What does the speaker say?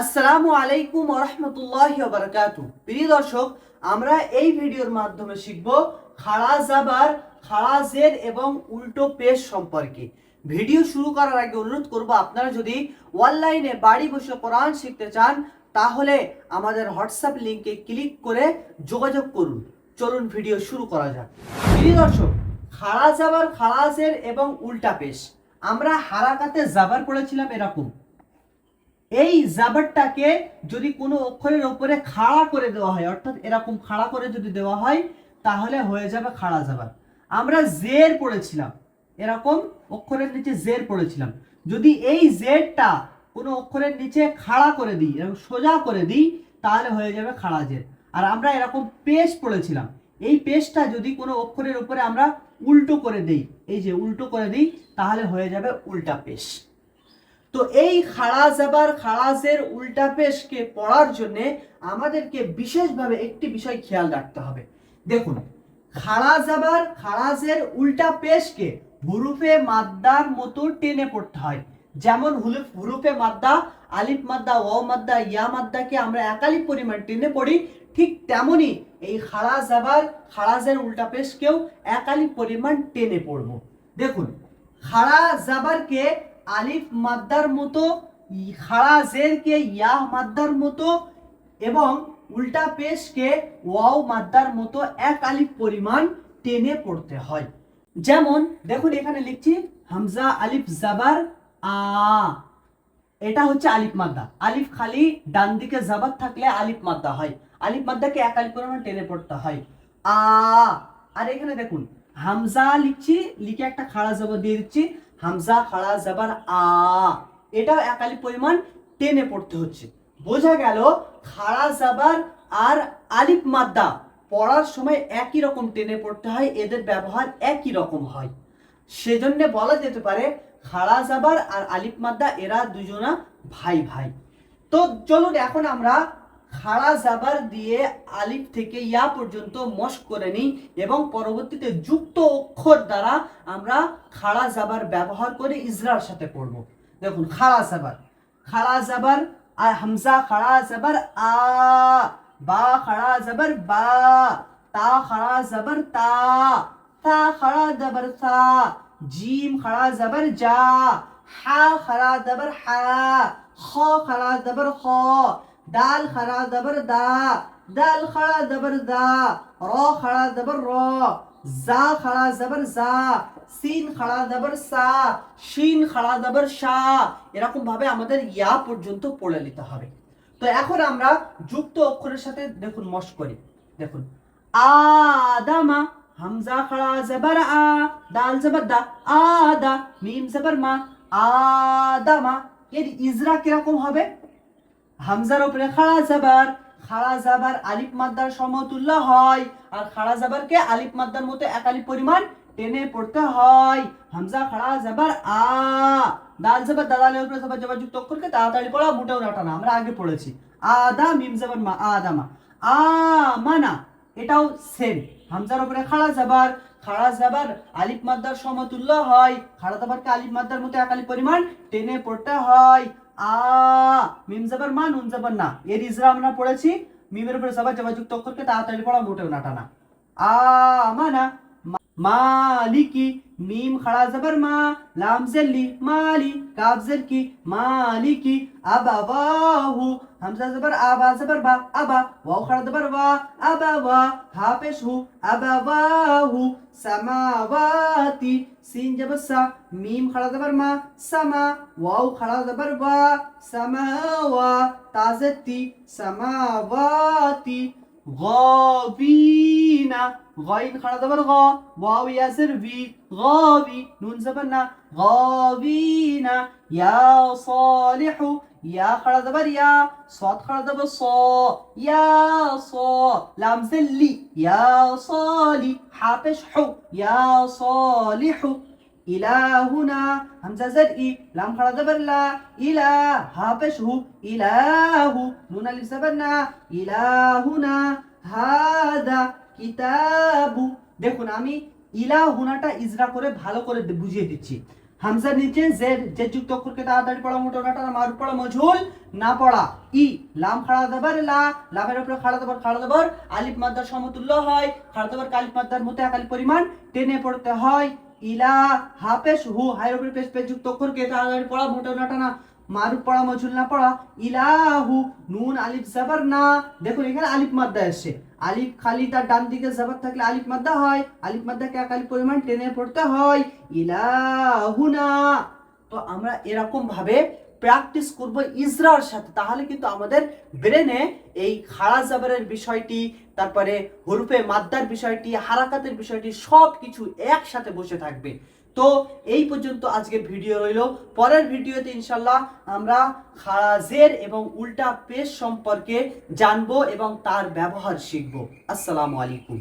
আসসালামু আলাইকুম রহমতুল্লাহ বারকাতু প্রিয় দর্শক, আমরা এই ভিডিওর মাধ্যমে শিখব খাড়া জাবার, খাড়া জের এবং উল্টো পেশ সম্পর্কে। ভিডিও শুরু করার আগে অনুরোধ করব, আপনারা যদি অনলাইনে বাড়ি বসে কোরআন শিখতে চান, তাহলে আমাদের হোয়াটসঅ্যাপ লিঙ্কে ক্লিক করে যোগাযোগ করুন। চলুন ভিডিও শুরু করা যাক। প্রিয় দর্শক, খাড়া জাবার, খাড়া জের এবং উল্টা পেশ। আমরা হারাকাতে জাবার পড়েছিলাম এরকম। এই জাবারটাকে যদি কোনো অক্ষরের ওপরে খাড়া করে দেওয়া হয়, অর্থাৎ এরকম খাড়া করে যদি দেওয়া হয়, তাহলে হয়ে যাবে খাড়া জাবার আমরা জের পড়েছিলাম, এরকম অক্ষরের নিচে জের পড়েছিলাম। যদি এই জেরটা কোনো অক্ষরের নিচে খাড়া করে দিই, এরকম সোজা করে দিই, তাহলে হয়ে যাবে খাড়া জের। আর আমরা এরকম পেশ পড়েছিলাম, এই পেশটা যদি কোনো অক্ষরের উপরে আমরা উল্টো করে দিই, এই যে উল্টো করে দিই, তাহলে হয়ে যাবে উল্টা পেশ তো এই খাড়া জাবার খাড়াজের উল্টা পেশকে পড়ার জন্য আমাদেরকে বিশেষভাবে একটি বিষয় খেয়াল রাখতে হবে। দেখুন খাড়া জাবার খাড়াজের উল্টা পেশকে হুরুফে মাদ্দার মতো টেনে পড়তে হয়। যেমন হুরুফে মাদ্দা, আলিফ মাদ্দা ও মাদ্দা, ইয়া মাদ্দাকে আমরা একালিপ পরিমাণ টেনে পড়ি। ঠিক তেমনি এই খাড়া জাবার খাড়াজের উল্টা পেশকেও একালিপ পরিমাণ টেনে পড়ব। দেখুন খাড়া জাবারকে আলিফ মাদ্দার মতো, খাড়া জেরকে ইয়াহ মাদ্দার মতো এবং উল্টা পেশকে ওয়াও মাদ্দার মতো এক আলিফ পরিমাণ টেনে পড়তে হয়। যেমন, দেখুন এখানে লিখছি, হামজা আলিফ জাবার আ। এটা হচ্ছে আলিফ মাদ্দা। আলিফ খালি ডান দিকে জাবার থাকলে আলিফ মাদ্দা হয়। আলিফ মাদ্দাকে এক আলিফ পরিমাণ টেনে পড়তে হয়। আ। আর এখানে দেখুন, হামজা লিখছি, লিখে একটা খাড়া জবর দিয়ে দিচ্ছি হামজা খাড়া জবর আ। এটাও একালি পরিমাণ টেনে পড়তে হচ্ছে। বোঝা গেল খাড়া জাবার আর আলিফ মাদ্দা পড়ার সময় একই রকম টেনে পড়তে হয়, এদের ব্যবহার একই রকম হয়। সেজন্য বলা যেতে পারে খাড়া জাবার আর আলিফ মাদ্দা এরা দুজনা ভাই ভাই তো চলুন এখন আমরা খাড়া জাবার দিয়ে আলিফ থেকে ইয়া পর্যন্ত মস্ক করে নিই এবং পরবর্তীতে যুক্ত অক্ষর দ্বারা আমরা খাড়া জাবার ব্যবহার করে ইজরার সাথে পড়ব। দেখুন, খাড়া জাবার। খাড়া জাবার আর হামজা, খাড়া জাবার, আ, বা, খাড়া জাবার, বা, তা, খাড়া জাবার, তা তা, খাড়া জাবার সা জিম, খাড়া জাবার যা হা, খাড়া জাবার, হা, খ, খাড়া জাবার, খ দাল খাড়া জাবার দা দাল খাড়া জাবার দা র খাড়া জাবার র জা খাড়া জাবার জা সিন খাড়া জাবার সা শিন খাড়া জাবার শা এরকম ভাবে আমাদের ইয়া পর্যন্ত পড়ে নিতে হবে। তো এখন আমরা যুক্ত অক্ষরের সাথে দেখুন মশ করি। দেখুন আদামা হামজা, খাড়া, জবর, আ, দাল, জবর, দা আদা মিম, জবর, মা আদামা এর ইজরা কীরকম হবে? হামজার উপরে খাড়া জাবার খাড়া জাবার আলিফ মাদ্দার সমতুল্য হয়, আর খাড়া জাবারকে আলিফ মাদ্দার মতো এক আলিফ পরিমাণ টেনে পড়তে হয়। হামজা খাড়া জাবার, আ, দাল জাবার দাদালের উপরে জাবার জাবার যুক্ত অক্ষরকে তাড়াতাড়ি পড়া মোটেও নাটা না, আমরা আগে পড়েছি। আদা, মিম জাবার মা, আদামা। আ, মানা, এটাও সেম হামজার উপরে খাড়া জাবার খাড়া জাবার আলিফ মাদ্দার সমতুল্য হয় খাড়া জাবারকে আলিফ মাদ্দার মতো এক আলিফ পরিমাণ টেনে পড়তে হয়। আ জাবার মা, নুন জবর না। এর ইজরা আমরা পড়েছি, মিমের উপরে সবাই জাবার যুক্ত অক্ষরকে তাড়াতাড়ি পড়া মোটেও না। টানা আ মানা মালিকি, মিম খাড়া জাবার মা, লাম জেলি মালি কাব জের কি মালিকি আবাবাহু হামজা জাবার, আবা জাবার বা, আবা, ওয়াও খাড়া জাবার ওয়া আবা ওয়া, হা পেশ হু আবাবাহু সামাওয়াতি, সিন জাবার সা, মিম খাড়া জাবার মা, সামা, ওয়াও খাড়া জাবার ওয়া সামাওয়া তাজতি, সামাওয়াতি غابينا غاين خلا دبر غا واو ياسر في غابي نون زبرنا غابينا يا صالح يا خلا دبر يا صاد خلا دبر صا يا صا. لام زلي يا صالي حابش حو يا صالح. ইলাহুনা, হামজা জার ই লাম খাড়া জবর লা ইলা হা পেশ হু ইলাহু, নুন আলিফ জবর না ইলাহুনা, হাদা কিতাবু। দেখুন, আমি ইলাহুনাটা ইজরা করে ভালো করে বুঝিয়ে দিচ্ছি। হামজার নিচে জেড যে যুক্ত অক্ষরকে তাড়াতাড়ি পড়া মোটা ডাটা মার পড়া মজুল না পড়া। ই, লাম খাড়া দেবার লা লামের উপরে খাড়া দাবার খাড়া দাবার আলিফ মাদ্দার সমতুল্য হয় খাড়া দাবার কালিফ মাদ্দার মতো একালি পরিমাণ টেনে পড়তে হয়। ইলা হাফেশ হু হায়ের উপরে পেশ পেশ যুক্ত অক্ষরকে তাড়াতাড়ি পড়া মোটা নাটা না মারুফ পড়া মজুল না পড়া ইলাহু নুন, আলিফ, জাবার না। দেখুন, এখানে আলিফ মাদ্দা এসছে। আলিফ খালি তার ডান দিকে জাবার থাকলে আলিফ মাদ্দা হয়, আলিফ মাদ্দাকে একালি পরিমাণ টেনে পড়তে হয় ইলাহুনা তো আমরা এরকম ভাবে প্র্যাকটিস করব ইজরার সাথে, তাহলে কিন্তু আমাদের ব্রেনে এই খাড়া জাবারের বিষয়টি, তারপরে হরুফে মাদ্দার বিষয়টি, হারাকাতের বিষয়টি সব কিছু একসাথে বসে থাকবে। তো এই পর্যন্ত আজকের ভিডিও রইল। পরের ভিডিওতে ইনশাল্লাহ আমরা খারাজের এবং উল্টা পেশ সম্পর্কে জানব এবং তার ব্যবহার শিখব। আসসালামু আলাইকুম।